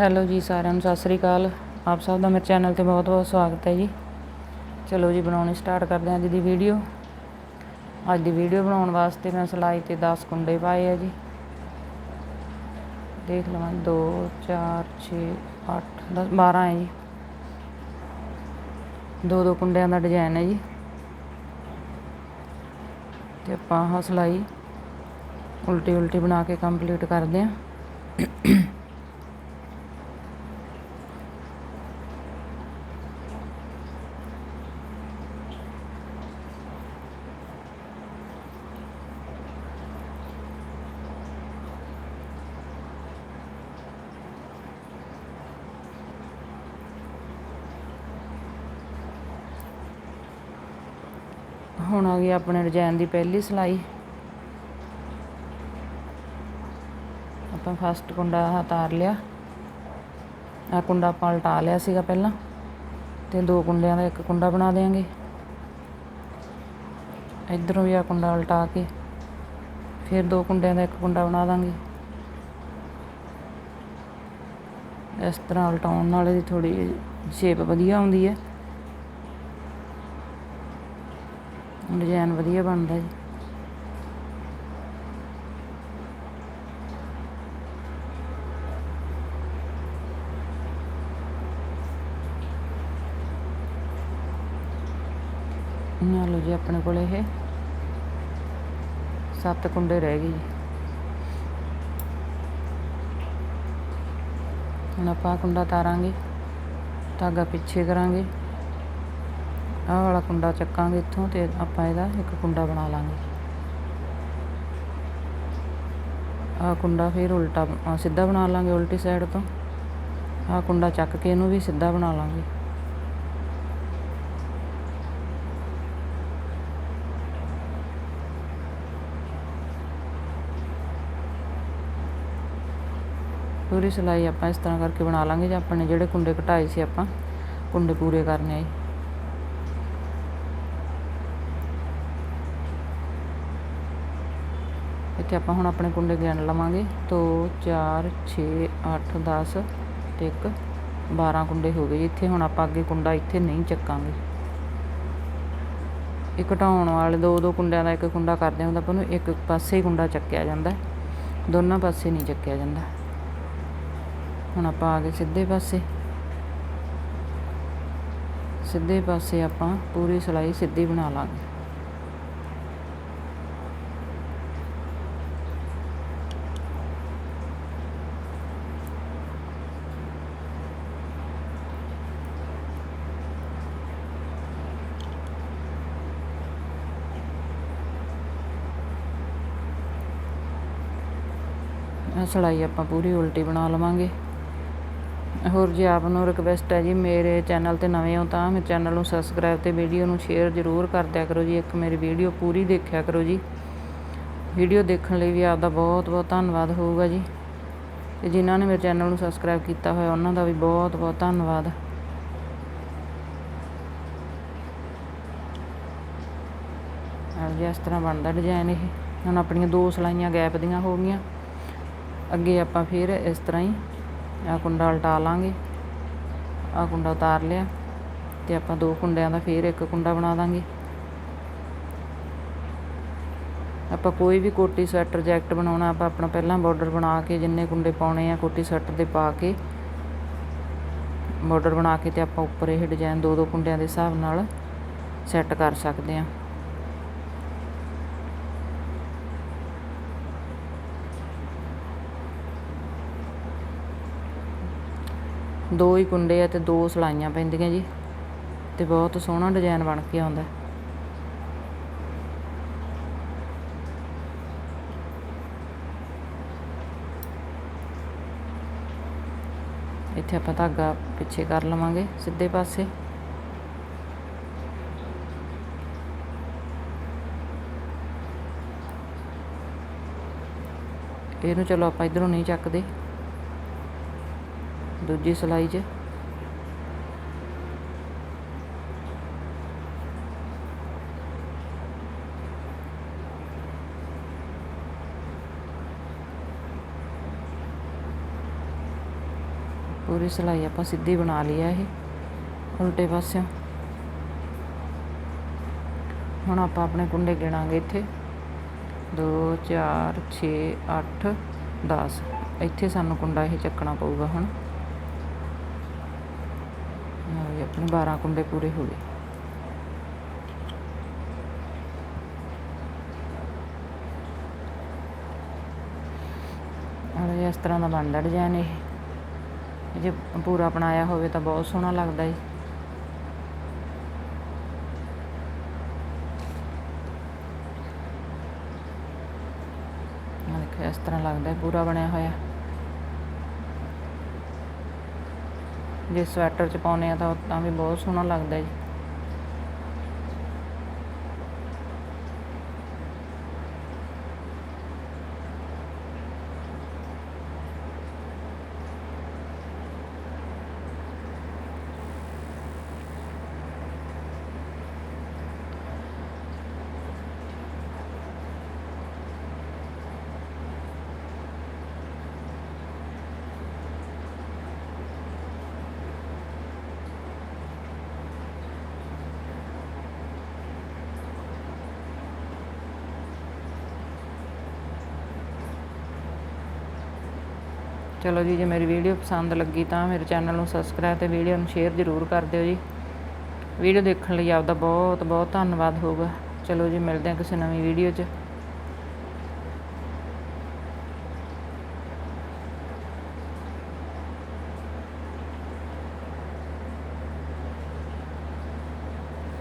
Hello ਜੀ ਸਾਰਿਆਂ ਨੂੰ, ਸਤਿ ਸ੍ਰੀ ਅਕਾਲ। ਆਪ ਸਭ ਦਾ ਮੇਰੇ ਚੈਨਲ ਤੇ ਬਹੁਤ ਬਹੁਤ ਸਵਾਗਤ ਹੈ ਜੀ। ਚਲੋ ਜੀ, ਬਣਾਉਣੀ ਸਟਾਰਟ ਕਰਦੇ ਹਾਂ ਅੱਜ ਦੀ ਵੀਡੀਓ। ਅੱਜ ਦੀ ਵੀਡੀਓ ਬਣਾਉਣ ਵਾਸਤੇ ਮੈਂ ਸਿਲਾਈ ਤੇ 10 ਕੁੰਡੇ ਪਾਏ ਆ ਜੀ। ਦੇਖ ਲਵਾਂ 2 4 6 8 10 12 ਹੈ ਜੀ। ਦੋ ਦੋ ਕੁੰਡਿਆਂ ਦਾ ਡਿਜ਼ਾਈਨ ਹੈ ਜੀ। ਤੇ ਆਪਾਂ ਆਹ ਸਿਲਾਈ ਉਲਟੀ ਉਲਟੀ ਬਣਾ ਕੇ ਕੰਪਲੀਟ ਕਰਦੇ ਹਾਂ। ਹੁਣ ਆ ਗਈ ਆਪਣੇ ਡਿਜ਼ਾਈਨ ਦੀ ਪਹਿਲੀ ਸਿਲਾਈ। ਆਪਾਂ ਫਸਟ ਕੁੰਡਾ ਆਹ ਤਾਰ ਲਿਆ। ਆ ਕੁੰਡਾ ਆਪਾਂ ਉਲਟਾ ਲਿਆ ਸੀਗਾ ਪਹਿਲਾਂ। ਤੇ ਦੋ ਕੁੰਡਿਆਂ ਦਾ ਇੱਕ ਕੁੰਡਾ ਬਣਾ ਦੇਾਂਗੇ ਇਧਰੋਂ ਵੀ ਆ ਕੁੰਡਾ ਉਲਟਾ ਕੇ ਫਿਰ ਦੋ ਕੁੰਡਿਆਂ ਦਾ ਇੱਕ ਕੁੰਡਾ ਬਣਾ ਦਾਂਗੇ। ਇਸ ਤਰ੍ਹਾਂ ਉਲਟਾਉਣ ਨਾਲ ਇਹਦੀ ਥੋੜੀ ਸ਼ੇਪ ਵਧੀਆ ਆਉਂਦੀ ਹੈ। ਡਿਜ਼ਾਈਨ ਵਧੀਆ ਬਣਦਾ ਜੀ। ਨਾ ਲਓ ਜੀ ਆਪਣੇ ਕੋਲ ਇਹ। ਸੱਤ ਕੁੰਡੇ ਰਹਿ ਗਏ ਜੀ। ਹੁਣ ਆਪਾਂ ਕੁੰਡਾ ਤਾਰਾਂਗੇ, ਧਾਗਾ ਪਿੱਛੇ ਕਰਾਂਗੇ। ਆਹ ਵਾਲਾ ਕੁੰਡਾ ਚੱਕਾਂਗੇ ਇੱਥੋਂ ਤੇ ਆਪਾਂ ਇਹਦਾ ਇੱਕ ਕੁੰਡਾ ਬਣਾ ਲਾਂਗੇ। ਆਹ ਕੁੰਡਾ ਫਿਰ ਉਲਟਾ ਸਿੱਧਾ ਬਣਾ ਲਾਂਗੇ ਉਲਟੀ ਸਾਈਡ ਤੋਂ। ਆਹ ਕੁੰਡਾ ਚੱਕ ਕੇ ਇਹਨੂੰ ਵੀ ਸਿੱਧਾ ਬਣਾ ਲਾਂਗੇ। ਪੂਰੀ ਸਿਲਾਈ ਆਪਾਂ ਇਸ ਤਰ੍ਹਾਂ ਕਰਕੇ ਬਣਾ ਲਾਂਗੇ ਜੇ ਆਪਣੇ ਜਿਹੜੇ ਕੁੰਡੇ ਘਟਾਏ ਸੀ ਆਪਾਂ, ਕੁੰਡੇ ਪੂਰੇ ਕਰਨੇ ਆ ਇੱਥੇ ਆਪਾਂ ਹੁਣ ਆਪਣੇ ਕੁੰਡੇ ਗਿਣ ਲਵਾਂਗੇ। 2 4 6 8 10 ਤੇ 1 12 ਕੁੰਡੇ ਹੋ ਗਏ ਇੱਥੇ ਹੁਣ ਆਪਾਂ ਅੱਗੇ ਕੁੰਡਾ ਇੱਥੇ ਨਹੀਂ ਚੱਕਾਂਗੇ। ਇਹ ਘਟਾਉਣ ਵਾਲੇ ਦੋ ਦੋ ਕੁੰਡਿਆਂ ਦਾ ਇੱਕ ਕੁੰਡਾ ਕਰਦੇ ਹੁੰਦਾ ਆਪਾਂ ਨੂੰ ਇੱਕ ਪਾਸੇ ਹੀ ਕੁੰਡਾ ਚੱਕਿਆ ਜਾਂਦਾ। ਦੋਨਾਂ ਪਾਸੇ ਨਹੀਂ ਚੱਕਿਆ ਜਾਂਦਾ। ਹੁਣ ਆਪਾਂ ਆ ਗਏ ਸਿੱਧੇ ਪਾਸੇ। ਸਿੱਧੇ ਪਾਸੇ ਆਪਾਂ ਪੂਰੀ ਸਿਲਾਈ ਸਿੱਧੀ ਬਣਾ ਲਾਂਗੇ। ਸਿਲਾਈ ਆਪਾਂ ਪੂਰੀ ਉਲਟੀ ਬਣਾ ਲਵਾਂਗੇ। ਹੋਰ ਜੀ ਆਪ ਨੂੰ ਰਿਕਵੈਸਟ ਹੈ ਜੀ, ਮੇਰੇ ਚੈਨਲ ਤੇ ਨਵੇਂ ਹੋ ਤਾਂ ਮੇਰੇ ਚੈਨਲ ਨੂੰ ਸਬਸਕ੍ਰਾਈਬ ਤੇ ਵੀਡੀਓ ਨੂੰ ਸ਼ੇਅਰ ਜ਼ਰੂਰ ਕਰ ਦਿਆ ਕਰੋ ਜੀ, ਇੱਕ ਮੇਰੀ ਵੀਡੀਓ ਪੂਰੀ ਦੇਖਿਆ ਕਰੋ ਜੀ। ਵੀਡੀਓ ਦੇਖਣ ਲਈ ਵੀ ਆਪ ਦਾ ਬਹੁਤ ਬਹੁਤ ਧੰਨਵਾਦ ਹੋਊਗਾ ਜੀ। ਤੇ ਜਿਨ੍ਹਾਂ ਨੇ ਮੇਰੇ ਚੈਨਲ ਨੂੰ ਸਬਸਕ੍ਰਾਈਬ ਕੀਤਾ ਹੋਇਆ, ਉਹਨਾਂ ਦਾ ਵੀ ਬਹੁਤ ਬਹੁਤ ਧੰਨਵਾਦ। ਆ ਜੀ, ਇਸ ਤਰ੍ਹਾਂ ਬਣਦਾ ਡਿਜ਼ਾਈਨ ਇਹ। ਹੁਣ ਆਪਣੀਆਂ ਦੋ ਸਲਾਈਆਂ ਗੈਪ ਦੀਆਂ ਹੋ ਗਈਆਂ। ਅੱਗੇ ਆਪਾਂ ਫਿਰ ਇਸ ਤਰ੍ਹਾਂ ਹੀ ਆ ਕੁੰਡਾ ਉਲਟਾ ਲਾਂਗੇ। ਆ ਕੁੰਡਾ ਉਤਾਰ ਲਿਆ ਤੇ ਆਪਾਂ ਦੋ ਕੁੰਡਿਆਂ ਦਾ ਫਿਰ ਇੱਕ ਕੁੰਡਾ ਬਣਾ ਦਾਂਗੇ। ਆਪਾਂ ਕੋਈ ਵੀ ਕੋਟੀ ਸਵੈਟਰ ਜੈਕਟ ਬਣਾਉਣਾ, ਆਪਾਂ ਆਪਣਾ ਪਹਿਲਾਂ ਬਾਰਡਰ ਬਣਾ ਕੇ ਜਿੰਨੇ ਕੁੰਡੇ ਪਾਉਣੇ ਆ ਕੋਟੀ ਸਵੈਟਰ ਦੇ ਪਾ ਕੇ ਬਾਰਡਰ ਬਣਾ ਕੇ ਤੇ ਆਪਾਂ ਉੱਪਰ ਇਹ ਡਿਜ਼ਾਈਨ ਦੋ ਦੋ ਕੁੰਡਿਆਂ ਦੇ ਹਿਸਾਬ ਨਾਲ ਸੈੱਟ ਕਰ ਸਕਦੇ ਆ। ਦੋ ਹੀ ਕੁੰਡੇ ਆ ਤੇ ਦੋ ਸਲਾਈਆਂ ਪੈਂਦੀਆਂ ਜੀ। ਤੇ ਬਹੁਤ ਸੋਹਣਾ ਡਿਜ਼ਾਈਨ ਬਣ ਕੇ ਆਉਂਦਾ। ਇੱਥੇ ਆਪਾਂ ਧਾਗਾ ਪਿੱਛੇ ਕਰ ਲਵਾਂਗੇ ਸਿੱਧੇ ਪਾਸੇ। ਇਹਨੂੰ ਚਲੋ ਆਪਾਂ ਇਧਰੋਂ ਨਹੀਂ ਚੱਕਦੇ। ਦੂਜੀ ਸਲਾਈ 'ਚ। ਪੂਰੀ ਸਿਲਾਈ ਆਪਾਂ ਸਿੱਧੀ ਬਣਾ ਲਈ ਹੈ ਇਹ, ਉਲਟੇ ਪਾਸਿਓਂ। ਹੁਣ ਆਪਾਂ ਆਪਣੇ ਕੁੰਡੇ ਗਿਣਾਂਗੇ ਇੱਥੇ। 2 4 6 8 10 ਇੱਥੇ ਸਾਨੂੰ ਕੁੰਡਾ ਇਹ ਚੱਕਣਾ ਪਊਗਾ ਹੁਣ ਲਓ ਜੀ ਆਪਣੇ 12 ਕੁੰਡੇ ਪੂਰੇ ਹੋ ਗਏ। ਔਰ ਇਸ ਤਰ੍ਹਾਂ ਦਾ ਬਣਦਾ ਡਿਜ਼ਾਈਨ ਇਹ। ਜੇ ਪੂਰਾ ਬਣਾਇਆ ਹੋਵੇ ਤਾਂ ਬਹੁਤ ਸੋਹਣਾ ਲੱਗਦਾ ਹੈ ਇਸ ਤਰ੍ਹਾਂ ਲੱਗਦਾ ਪੂਰਾ ਬਣਿਆ ਹੋਇਆ। ਜੇ ਸਵੈਟਰ ਚ ਪਾਉਂਦੇ ਆ ਤਾਂ ਤਾਂ ਵੀ ਬਹੁਤ ਸੋਹਣਾ ਲੱਗਦਾ ਜੀ। ਚਲੋ ਜੀ, ਜੇ ਮੇਰੀ ਵੀਡੀਓ ਪਸੰਦ ਲੱਗੀ ਤਾਂ ਮੇਰੇ ਚੈਨਲ ਨੂੰ ਸਬਸਕ੍ਰਾਈਬ ਤੇ ਵੀਡੀਓ ਨੂੰ ਸ਼ੇਅਰ ਜ਼ਰੂਰ ਕਰ ਦਿਓ ਜੀ। ਵੀਡੀਓ ਦੇਖਣ ਲਈ ਆਪਦਾ ਬਹੁਤ ਬਹੁਤ ਧੰਨਵਾਦ ਹੋਊਗਾ। ਚਲੋ ਜੀ, ਮਿਲਦੇ ਹਾਂ ਕਿਸੇ ਨਵੀਂ ਵੀਡੀਓ 'ਚ।